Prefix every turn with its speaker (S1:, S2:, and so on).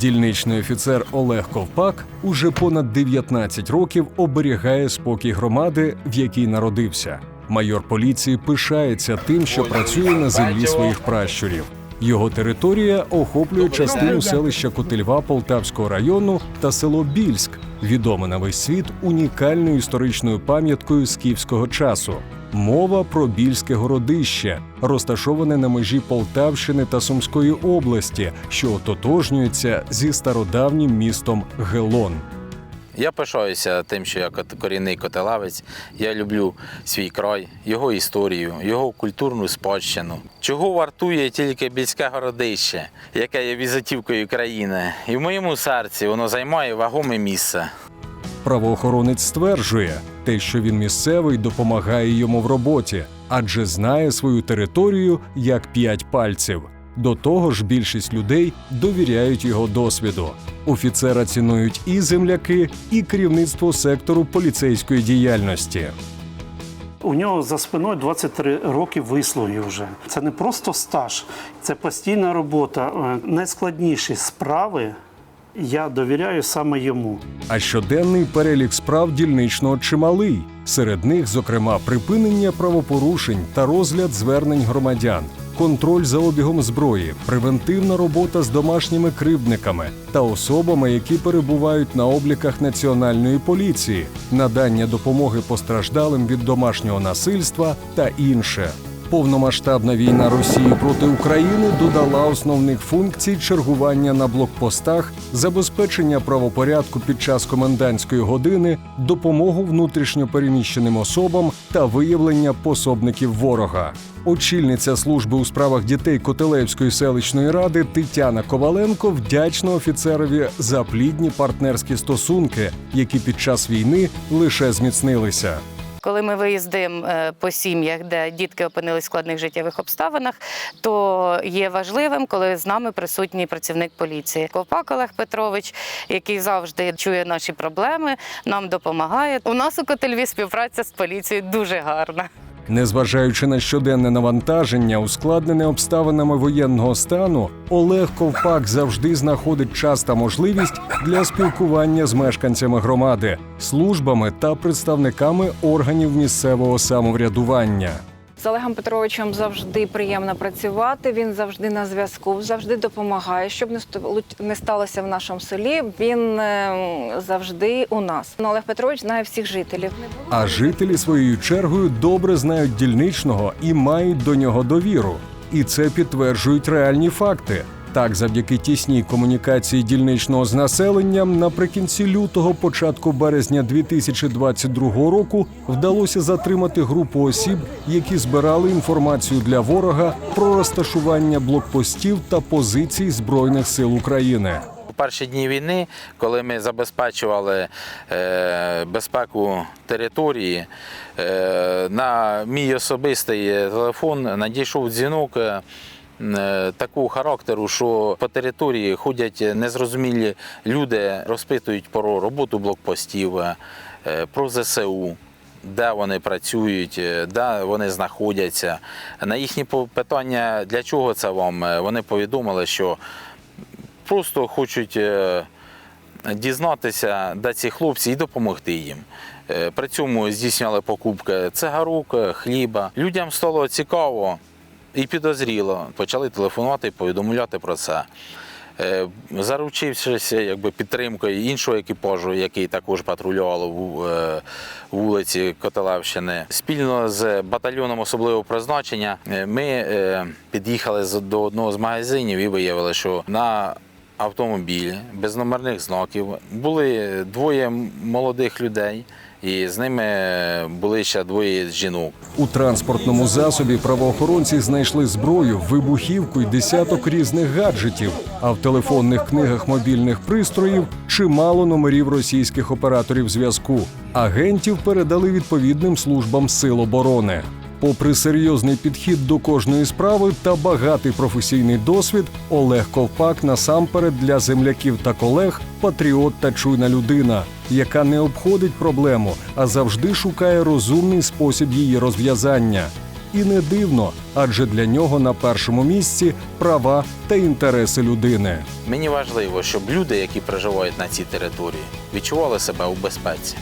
S1: Дільничний офіцер Олег Ковпак уже понад 19 років оберігає спокій громади, в якій народився. Майор поліції пишається тим, що працює на землі своїх пращурів. Його територія охоплює частину селища Котельва Полтавського району та село Більськ, відоме на весь світ унікальною історичною пам'яткою скіфського часу. Мова про більське городище, розташоване на межі Полтавщини та Сумської області, що ототожнюється зі стародавнім містом Гелон.
S2: Я пишаюся тим, що я корінний котелавець. Я люблю свій край, його історію, його культурну спадщину. Чого вартує тільки більське городище, яке є візитівкою країни. І в моєму серці воно займає вагоме місце.
S1: Правоохоронець стверджує, те, що він місцевий, допомагає йому в роботі, адже знає свою територію як п'ять пальців. До того ж, більшість людей довіряють його досвіду. Офіцера цінують і земляки, і керівництво сектору поліцейської діяльності.
S3: У нього за спиною 23 роки вислуги вже. Це не просто стаж, це постійна робота. Е, Найскладніші справи я довіряю саме йому.
S1: А щоденний перелік справ дільничного чималий. Серед них, зокрема, припинення правопорушень та розгляд звернень громадян, контроль за обігом зброї, превентивна робота з домашніми кривдниками та особами, які перебувають на обліках національної поліції, надання допомоги постраждалим від домашнього насильства та інше. Повномасштабна війна Росії проти України додала основних функцій чергування на блокпостах, забезпечення правопорядку під час комендантської години, допомогу внутрішньопереміщеним особам та виявлення пособників ворога. Очільниця служби у справах дітей Котелевської селищної ради Тетяна Коваленко вдячна офіцерові за плідні партнерські стосунки, які під час війни лише зміцнилися.
S4: Коли ми виїздимо е, по сім'ях, де дітки опинились в складних життєвих обставинах, то є важливим, коли з нами присутній працівник поліції. Ковпак Олег Петрович, який завжди чує наші проблеми, нам допомагає. У нас у Котельві співпраця з поліцією дуже гарна.
S1: Незважаючи на щоденне навантаження, ускладнене обставинами воєнного стану, Олег Ковпак завжди знаходить час та можливість для спілкування з мешканцями громади, службами та представниками органів місцевого самоврядування.
S5: З Олегом Петровичем завжди приємно працювати. Він завжди на зв'язку, завжди допомагає. Щоб не ст- не сталося в нашому селі, він е, завжди у нас. Ну, Олег Петрович знає всіх жителів.
S1: А жителі своєю чергою добре знають дільничного і мають до нього довіру. І це підтверджують реальні факти. Так, завдяки тісній комунікації дільничного з населенням, наприкінці лютого, початку березня 2022 року вдалося затримати групу осіб, які збирали інформацію для ворога про розташування блокпостів та позицій збройних сил України.
S2: Перші дні війни, коли ми забезпечували е, безпеку території, е, на мій особистий телефон надійшов дзвінок. Е, Такого характеру, що по території ходять незрозумілі люди, розпитують про роботу блокпостів, е, про ЗСУ, де вони працюють, е, де вони знаходяться. На їхні питання, для чого це вам, вони повідомили, що просто хочуть дізнатися, де ці хлопці, і допомогти їм. При цьому здійснювали покупки цигарок, хліба. Людям стало цікаво і підозріло. Почали телефонувати і повідомляти про це. Е, Заручившись якби, підтримкою іншого екіпажу, який також патрулював е, вулиці Котелевщини, спільно з батальйоном особливого призначення е, ми під'їхали до одного з магазинів і виявили, що на автомобілі без номерних знаків були двоє молодих людей, і з ними були ще двоє жінок.
S1: У транспортному засобі правоохоронці знайшли зброю, вибухівку й десяток різних гаджетів. А в телефонних книгах мобільних пристроїв чимало номерів російських операторів зв'язку. Агентів передали відповідним службам сил оборони. Попри серйозний підхід до кожної справи та багатий професійний досвід, Олег Ковпак насамперед для земляків та колег патріот та чуйна людина, яка не обходить проблему, а завжди шукає розумний спосіб її розв'язання. І не дивно, адже для нього на першому місці права та інтереси людини.
S2: Мені важливо, щоб люди, які проживають на цій території, відчували себе у безпеці.